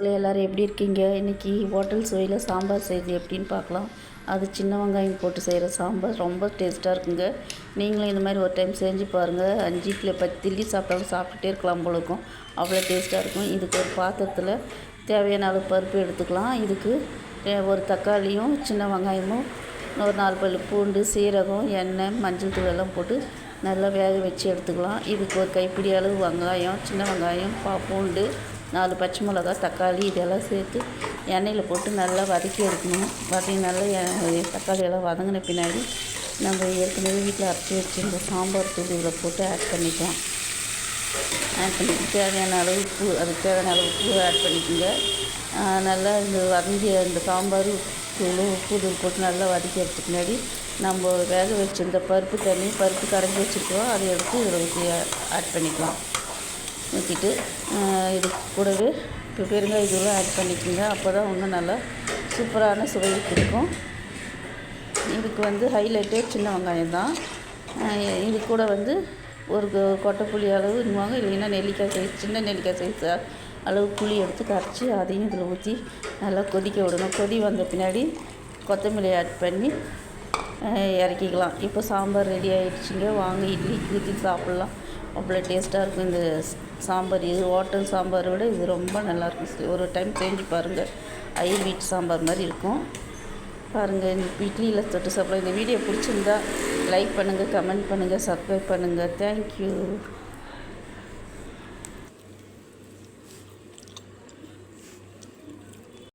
மக்களே எல்லோரும் எப்படி இருக்கீங்க? இன்றைக்கி ஹோட்டல் சுவையில் சாம்பார் செய்து எப்படின்னு பார்க்கலாம். அது சின்ன வெங்காயம் போட்டு செய்கிற சாம்பார். ரொம்ப டேஸ்ட்டாக இருக்குங்க. நீங்களும் இந்த மாதிரி ஒரு டைம் செஞ்சு பாருங்கள் அஞ்சு கிலோ பத்து தில்லி சாப்பிட்டாலும் சாப்பிட்டுட்டே இருக்கலாம் போல இருக்கும். அவ்வளோ டேஸ்ட்டாக இருக்கும். இதுக்கு ஒரு பாத்திரத்தில் தேவையான அளவு பருப்பு எடுத்துக்கலாம். இதுக்கு ஒரு தக்காளியும் சின்ன வெங்காயமும் ஒரு நாலு பல் பூண்டு சீரகம் எண்ணெய் மஞ்சள் தூள் எல்லாம் போட்டு நல்லா வேக வச்சு எடுத்துக்கலாம். இதுக்கு ஒரு கைப்பிடி அளவு வெங்காயம் சின்ன வெங்காயம் பா பூண்டு நாலு பச்சை மிளகா தக்காளி இதெல்லாம் சேர்த்து எண்ணெயில் போட்டு நல்லா வதக்கி எடுக்கணும். வதக்கி நல்லா தக்காளி எல்லாம் வதங்கின பின்னாடி நம்ம ஏற்கனவே வீட்டில் அரைச்சி வச்சுருந்த சாம்பார் தூள் இதில் போட்டு ஆட் பண்ணிக்கலாம். ஆட் பண்ணிட்டு தேவையான அளவு உப்பு அதுக்கு தேவையான அளவு உப்பு ஆட் பண்ணிக்கோங்க. நல்லா இந்த வதங்கி இந்த சாம்பார் தூளும் உப்பு தூள் போட்டு நல்லா வதக்கி எடுத்த பின்னாடி நம்ம வேக வச்சிருந்த பருப்பு தண்ணி பருப்பு கரைஞ்சி வச்சுருக்கோம் அதை எடுத்து இதில் ஊற்றி ஆட் பண்ணிக்கலாம். ஊற்றிட்டு இது கூடவே இப்போ பெருங்காய தூளும் ஆட் பண்ணிக்கோங்க. அப்போ தான் இன்னும் நல்லா சூப்பரான சுவை கொடுக்கும். இதுக்கு வந்து ஹைலைட்டே சின்ன வெங்காயம் தான். இது கூட வந்து ஒரு கொ- கொட்டைப்புளி அளவு இன்னுவாங்க இல்லைன்னா நெல்லிக்காய் சைஸ் சின்ன நெல்லிக்காய் சைஸ் அளவு புளி எடுத்து கரைச்சி அதையும் இதில் ஊற்றி நல்லா கொதிக்க விடணும். கொதி வந்த பின்னாடி கொத்தமல்லி ஆட் பண்ணி இறக்கிக்கலாம். இப்போ சாம்பார் ரெடி ஆகிடுச்சிங்க வாங்க இட்லி ஊற்றி சாப்பிட்லாம். அவ்வளோ டேஸ்ட்டாக இருக்கும். இந்த சாம்பார் இது ஹோட்டல் சாம்பாரை விட இது ரொம்ப நல்லாயிருக்கும். ஒரு டைம் செஞ்சு பாருங்கள் ஐயர் வீட்டு சாம்பார் மாதிரி இருக்கும். பாருங்கள் இந்த இட்லியில் தொட்டு சாப்பிட்லாம் இந்த வீடியோ பிடிச்சிருந்தா லைக் பண்ணுங்கள் கமெண்ட் பண்ணுங்கள் சப்ஸ்கிரைப் பண்ணுங்கள் தேங்க்யூ